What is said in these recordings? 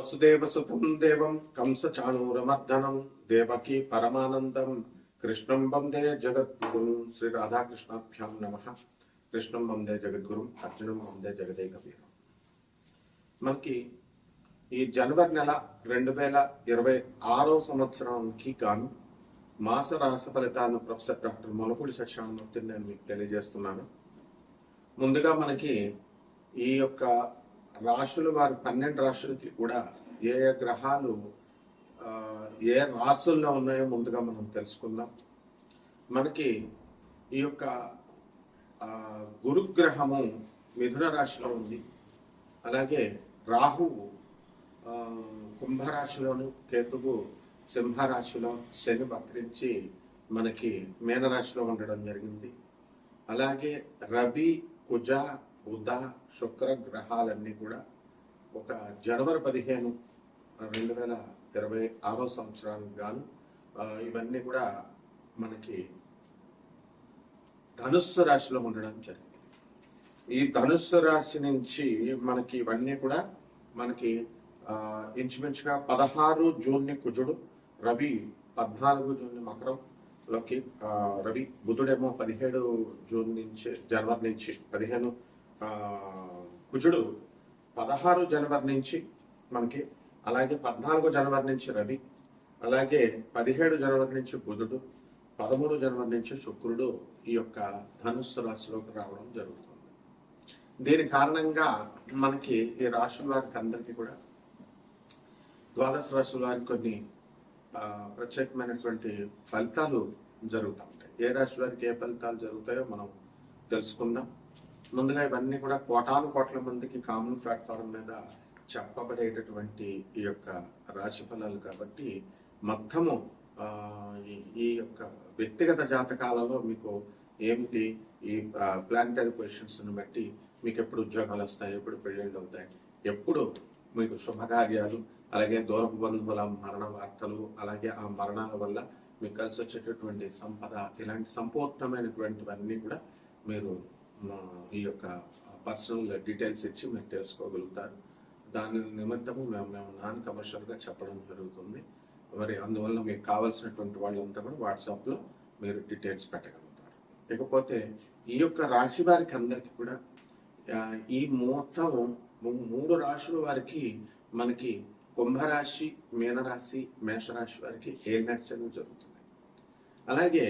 వసుదేవసుతం దేవం కంసచాణూరమర్దనం దేవకీ పరమానందం కృష్ణం వందే జగద్గురు శ్రీ రాధాకృష్ణాభ్యాం నమ కృష్ణం వందే జగద్గురు అర్జునం వందే జగదేక వీరం మనకి ఈ జనవరి నెల రెండు వేల ఇరవై ఆరో సంవత్సరానికి గాను మాస రాస ఫలితాలను ప్రొఫెసర్ డాక్టర్ మొలపూడి సత్యామూర్తిని నేను మీకు తెలియజేస్తున్నాను. ముందుగా మనకి ఈ యొక్క రాశులు వారి పన్నెండు రాశులకి కూడా ఏ ఏ గ్రహాలు ఏ రాశుల్లో ఉన్నాయో ముందుగా మనం తెలుసుకుందాం. మనకి ఈ యొక్క గురుగ్రహము మిథున రాశిలో ఉంది. అలాగే రాహువు కుంభరాశిలోను కేతువు సింహరాశిలో శని వక్రించి మనకి మీనరాశిలో ఉండడం జరిగింది. అలాగే రవి కుజ బుధ శుక్ర గ్రహాలన్నీ కూడా ఒక జనవరి పదిహేను రెండు వేల ఇరవై ఆరో సంవత్సరానికి గాను ఇవన్నీ కూడా మనకి ధనుస్సు రాశిలో ఉండడం జరిగింది. ఈ ధనుస్సు రాశి నుంచి మనకి ఇవన్నీ కూడా మనకి ఇంచుమించుగా పదహారు జూన్ని కుజుడు రవి పద్నాలుగు జూన్ని మకరంలోకి రవి బుధుడేమో పదిహేడు జూన్ నుంచి జనవరి నుంచి పదిహేను కుజుడు పదహారు జనవరి నుంచి మనకి అలాగే పద్నాలుగు జనవరి నుంచి రవి అలాగే పదిహేడు జనవరి నుంచి బుధుడు పదమూడు జనవరి నుంచి శుక్రుడు ఈ యొక్క ధనుస్సు రాశిలోకి రావడం జరుగుతుంది. దీని కారణంగా మనకి ఈ రాశుల వారికి అందరికీ కూడా ద్వాదశ రాశుల వారికి కొన్ని ప్రత్యేకమైనటువంటి ఫలితాలు జరుగుతూ ఉంటాయి. ఏ రాశి వారికి ఏ ఫలితాలు జరుగుతాయో మనం తెలుసుకుందాం. ముందుగా ఇవన్నీ కూడా కోటాను కోట్ల మందికి కామన్ ప్లాట్ఫామ్ మీద చెప్పబడేటటువంటి ఈ యొక్క రాశి ఫలాలు కాబట్టి మొత్తము ఈ- ఈ యొక్క వ్యక్తిగత జాతకాలలో మీకు ఏమిటి? ఈ ప్లానిటరీ పొజిషన్స్ని బట్టి మీకు ఎప్పుడు ఉద్యోగాలు వస్తాయి ఎప్పుడు పెళ్ళిళ్ళు అవుతాయి ఎప్పుడు మీకు శుభకార్యాలు అలాగే దూరపు బంధువుల మరణ వార్తలు అలాగే ఆ మరణాల వల్ల మీకు కలిసి వచ్చేటటువంటి సంపద ఇలాంటి సంపూర్ణమైనటువంటివన్నీ కూడా మీరు ఈ యొక్క పర్సనల్ డీటెయిల్స్ ఇచ్చి మీరు తెలుసుకోగలుగుతారు. దాని నిమిత్తము మేము మేము నాన్ కమర్షియల్గా చెప్పడం జరుగుతుంది. మరి అందువల్ల మీకు కావాల్సినటువంటి వాళ్ళంతా కూడా వాట్సాప్లో మీరు డీటెయిల్స్ పెట్టగలుగుతారు. ఇకపోతే ఈ యొక్క రాశి వారికి అందరికీ కూడా ఈ మొత్తం మూడు రాశుల వారికి మనకి కుంభరాశి మీనరాశి మేషరాశి వారికి ఎయిర్ నట్స్ జరుగుతుంది? అలాగే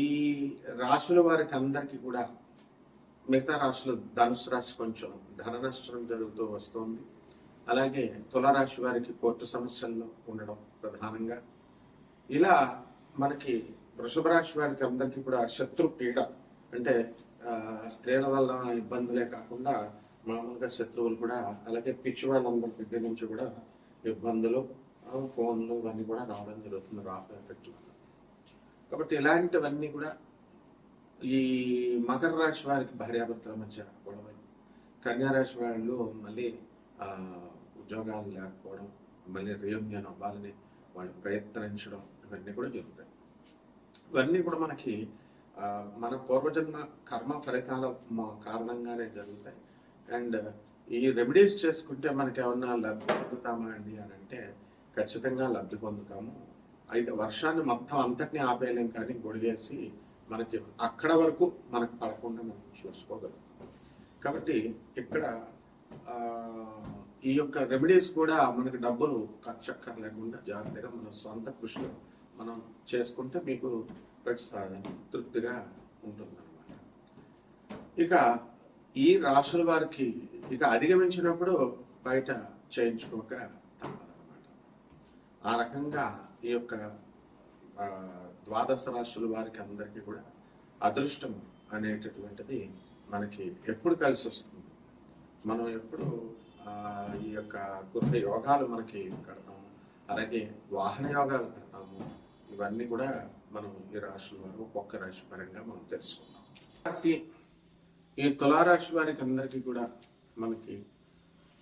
ఈ రాశుల వారికి అందరికీ కూడా మిగతా రాశులు ధనుసు రాశి కొంచెం ధన నష్టం జరుగుతూ వస్తుంది. అలాగే తులారాశి వారికి కోర్టు సమస్యల్లో ఉండడం ప్రధానంగా. ఇలా మనకి వృషభ రాశి వారికి అందరికీ కూడా శత్రు పీడ అంటే స్త్రీల వల్ల ఇబ్బందులే కాకుండా మామూలుగా శత్రువులు కూడా అలాగే పిచ్చి వాళ్ళందరి దగ్గర నుంచి కూడా ఇబ్బందులు ఫోన్లు ఇవన్నీ కూడా రావడం జరుగుతుంది రాఫ్ ఎఫెక్ట్ కాబట్టి ఇలాంటివన్నీ కూడా ఈ మకర రాశి వారికి భార్యాభర్తల మధ్య గొడవలు కన్యారాశి వాళ్ళు మళ్ళీ ఉద్యోగాలు లేకపోవడం మళ్ళీ రియూనియన్ అవ్వాలని వాళ్ళు ప్రయత్నించడం ఇవన్నీ కూడా జరుగుతాయి. ఇవన్నీ కూడా మనకి మన పూర్వజన్మ కర్మ ఫలితాల కారణంగానే జరుగుతాయి. అండ్ ఈ రెమెడీస్ చేసుకుంటే మనకి ఏమన్నా లబ్ధి పొందుతామా అండి అని అంటే ఖచ్చితంగా లబ్ధి పొందుతాము. అయితే వర్షాన్ని మొత్తం అంతటిని ఆపేయలేం కానీ గొడిగేసి మనకి అక్కడ వరకు మనకు పడకుండా మనం చూసుకోగలుగుతాం కాబట్టి ఇక్కడ ఈ యొక్క రెమెడీస్ కూడా మనకు డబ్బులు ఖర్చు అక్కర్లేకుండా జాగ్రత్తగా మన సొంత కృషిలో మనం చేసుకుంటే మీకు ప్రతిసారి తృప్తిగా ఉంటుందన్నమాట. ఇక ఈ రాశుల వారికి ఇక అధిగమించినప్పుడు బయట చేయించుకోక తప్పదన్నమాట. ఆ రకంగా ఈ యొక్క ద్వాదశ రాశుల వారికి అందరికీ కూడా అదృష్టం అనేటటువంటిది మనకి ఎప్పుడు కలిసి వస్తుంది. మనం ఎప్పుడు ఈ యొక్క గృహ యోగాలు మనకి కడతాము అలాగే వాహన యోగాలు కడతాము ఇవన్నీ కూడా మనం ఈ రాశుల వారు ఒక్కొక్క రాశి పరంగా మనం తెలుసుకున్నాం రాశి ఈ తులారాశి వారికి అందరికీ కూడా మనకి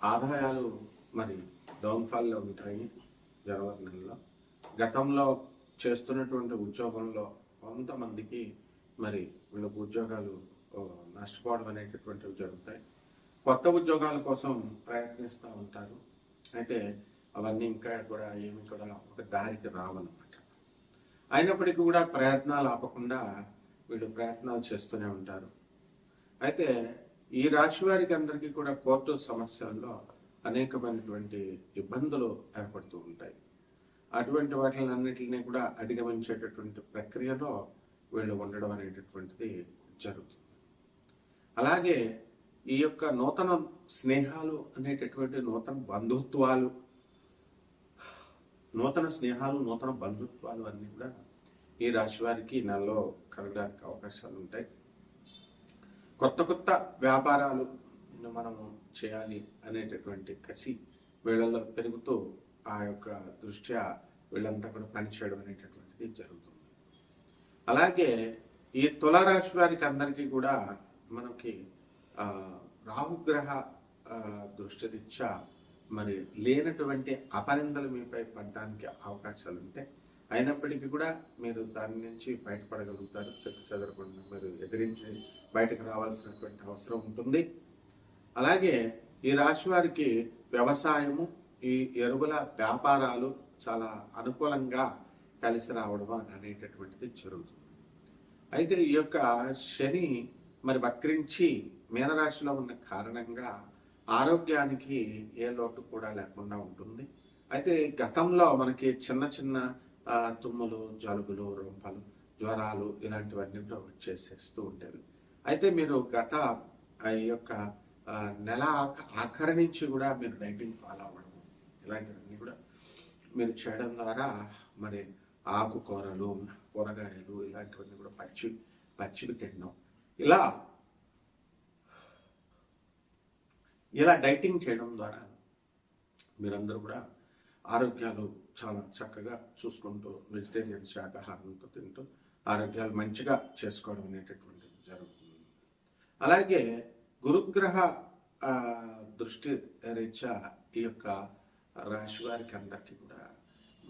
ఆదాయాలు మరి డౌన్ఫాల్లో ఉంటాయి. జనవరి నెలలో గతంలో చేస్తున్నటువంటి ఉద్యోగంలో కొంతమందికి మరి వీళ్ళకు ఉద్యోగాలు నష్టపోవడం అనేటటువంటివి జరుగుతాయి. కొత్త ఉద్యోగాల కోసం ప్రయత్నిస్తూ ఉంటారు. అయితే అవన్నీ ఇంకా కూడా ఏమి కూడా ఒక దారికి రావన్నమాట. అయినప్పటికీ కూడా ప్రయత్నాలు ఆపకుండా వీళ్ళు ప్రయత్నాలు చేస్తూనే ఉంటారు. అయితే ఈ రాశి వారికి అందరికీ కూడా కోర్టు సమస్యల్లో అనేకమైనటువంటి ఇబ్బందులు ఏర్పడుతూ ఉంటాయి. అటువంటి వాటిని అన్నిటిని కూడా అధిగమించేటటువంటి ప్రక్రియలో వీళ్ళు ఉండడం అనేటటువంటిది జరుగుతుంది. అలాగే ఈ యొక్క నూతన స్నేహాలు అనేటటువంటి నూతన బంధుత్వాలు నూతన స్నేహాలు నూతన బంధుత్వాలు అన్నీ కూడా ఈ రాశి వారికి నెలలో కలగడానికి అవకాశాలు ఉంటాయి. కొత్త కొత్త వ్యాపారాలు మనము చేయాలి అనేటటువంటి కసి వీళ్ళలో పెరుగుతూ ఆ యొక్క దృష్ట్యా వీళ్ళంతా కూడా పనిచేయడం అనేటటువంటిది జరుగుతుంది. అలాగే ఈ తులారాశి వారికి అందరికీ కూడా మనకి రాహుగ్రహ ఆ, మరి లేనటువంటి అపనిందలు మీపై పడడానికి అవకాశాలు ఉంటాయి అయినప్పటికీ కూడా మీరు దాని నుంచి బయటపడగలుగుతారు. చెట్టు చెదరకుండా మీరు ఎదిరించి బయటకు రావాల్సినటువంటి అవసరం ఉంటుంది. అలాగే ఈ రాశి వారికి వ్యవసాయము ఈ ఎరువుల వ్యాపారాలు చాలా అనుకూలంగా కలిసి రావడం అనేటటువంటిది జరుగుతుంది. అయితే ఈ యొక్క శని మరి వక్రించి మీనరాశిలో ఉన్న కారణంగా ఆరోగ్యానికి ఏ లోటు కూడా లేకుండా ఉంటుంది. అయితే గతంలో మనకి చిన్న చిన్న తుమ్ములు జలుబులు రొంపలు జ్వరాలు ఇలాంటివన్నీ కూడా వచ్చేసేస్తూ ఉండేవి. అయితే మీరు గత ఆ యొక్క నెల ఆఖరి నుంచి కూడా మీరు డైటింగ్ ఫాలో అవ్వడం ఇలాంటివన్నీ కూడా మీరు చేయడం ద్వారా మరి ఆకుకూరలు కూరగాయలు ఇలాంటివన్నీ కూడా పచ్చి పచ్చివి తినడం ఇలా ఇలా డైటింగ్ చేయడం ద్వారా మీరందరూ కూడా ఆరోగ్యాలు చాలా చక్కగా చూసుకుంటూ వెజిటేరియన్ శాకాహారంతో తింటూ ఆరోగ్యాలు మంచిగా చేసుకోవడం అనేటటువంటిది జరుగుతుంది. అలాగే గురుగ్రహ దృష్టి రీత్యా ఈ యొక్క రాశి వారికి అందరికీ కూడా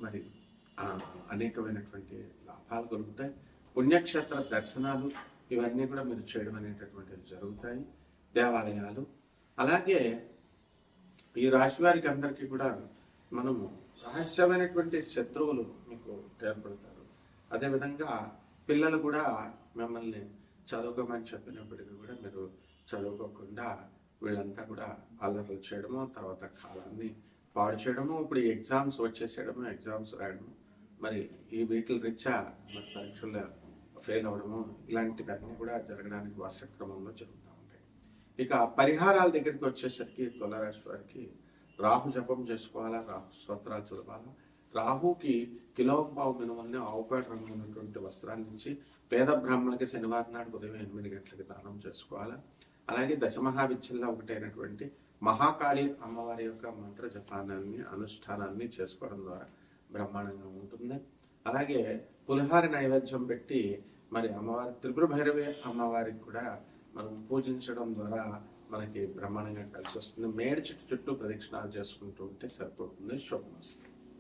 మరి అనేకమైనటువంటి లాభాలు కలుగుతాయి పుణ్యక్షేత్ర దర్శనాలు ఇవన్నీ కూడా మీరు చేయడం అనేటటువంటివి జరుగుతాయి. దేవాలయాలు. అలాగే ఈ రాశి వారికి అందరికీ కూడా మనము రహస్యమైనటువంటి శత్రువులు మీకు ఏర్పడతారు. అదేవిధంగా పిల్లలు కూడా మిమ్మల్ని చదువుకోమని చెప్పినప్పటికీ కూడా మీరు చదువుకోకుండా వీళ్ళంతా కూడా అల్లర్లు చేయడము తర్వాత కాలాన్ని పాడు చేయడము ఇప్పుడు ఎగ్జామ్స్ వచ్చేసేయడము ఎగ్జామ్స్ రాయడము మరి ఈ వీటిల రీత్యా మరి పరీక్షల్లో ఫెయిల్ అవ్వడము ఇలాంటివన్నీ కూడా జరగడానికి వర్ష క్రమంలో జరుగుతూ ఉంటాయి. ఇక పరిహారాల దగ్గరికి వచ్చేసరికి తులరాశి వారికి రాహు జపం చేసుకోవాలా రాహు స్తోత్రాలు చదవాలా? రాహుకి కిలో పావు మినుమల్ని ఆవుపేట రంగు ఉన్నటువంటి వస్త్రాల నుంచి పేద బ్రాహ్మణులకి శనివారం నాడు ఉదయం ఎనిమిది గంటలకి దానం చేసుకోవాలా? అలాగే దశమహావిద్యల్లో ఒకటైనటువంటి మహాకాళి అమ్మవారి యొక్క మంత్ర జపానాన్ని అనుష్ఠానాన్ని చేసుకోవడం ద్వారా బ్రహ్మాండంగా ఉంటుంది. అలాగే పులిహార నైవేద్యం పెట్టి మరి అమ్మవారి త్రిపుర భైరవి అమ్మవారికి కూడా మనం పూజించడం ద్వారా మనకి బ్రహ్మాండంగా కలిసి వస్తుంది. మేడి చుట్టూ చుట్టూ ప్రదక్షిణాలు చేసుకుంటూ ఉంటే సరిపోతుంది. శుభమస్తుంది